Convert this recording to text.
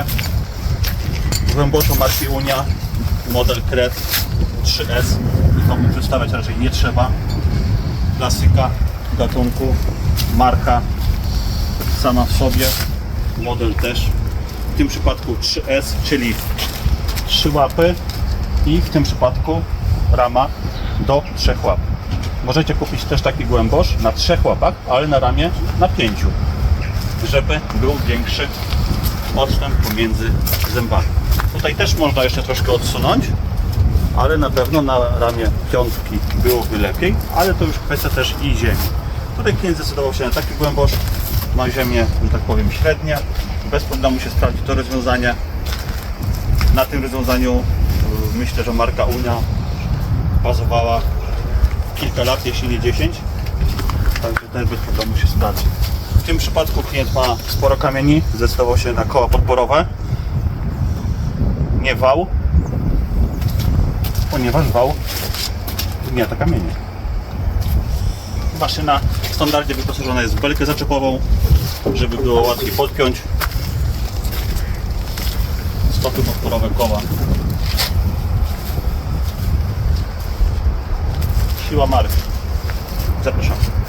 ramie głęboszo marki Unia, model Kret 3S. Nikomu przedstawiać raczej nie trzeba. Klasyka gatunku, marka sama w sobie, model też. W tym przypadku 3S, czyli trzy łapy i w tym przypadku rama do trzech łap. Możecie kupić też taki głębosz na trzech łapach, ale na ramię na pięciu, żeby był większy odstęp pomiędzy zębami. Tutaj też można jeszcze troszkę odsunąć, ale na pewno na ramię piątki byłoby lepiej, ale to już kwestia też i ziemi. Tutaj klient zdecydował się na taki głębosz, ma ziemię, że tak powiem, średnie, bez problemu się sprawdzi to rozwiązanie. Na tym rozwiązaniu y, myślę, że marka Unia bazowała kilka lat, jeśli nie 10. Także też bez problemu się sprawdzi. W tym przypadku klient ma sporo kamieni, zdecydował się na koła podporowe. Nie wał, ponieważ wał gniata kamienie. Maszyna w standardzie wyposażona jest w belkę zaczepową, żeby było łatwiej podpiąć stopy podporowe koła. Siła marki. Zapraszam.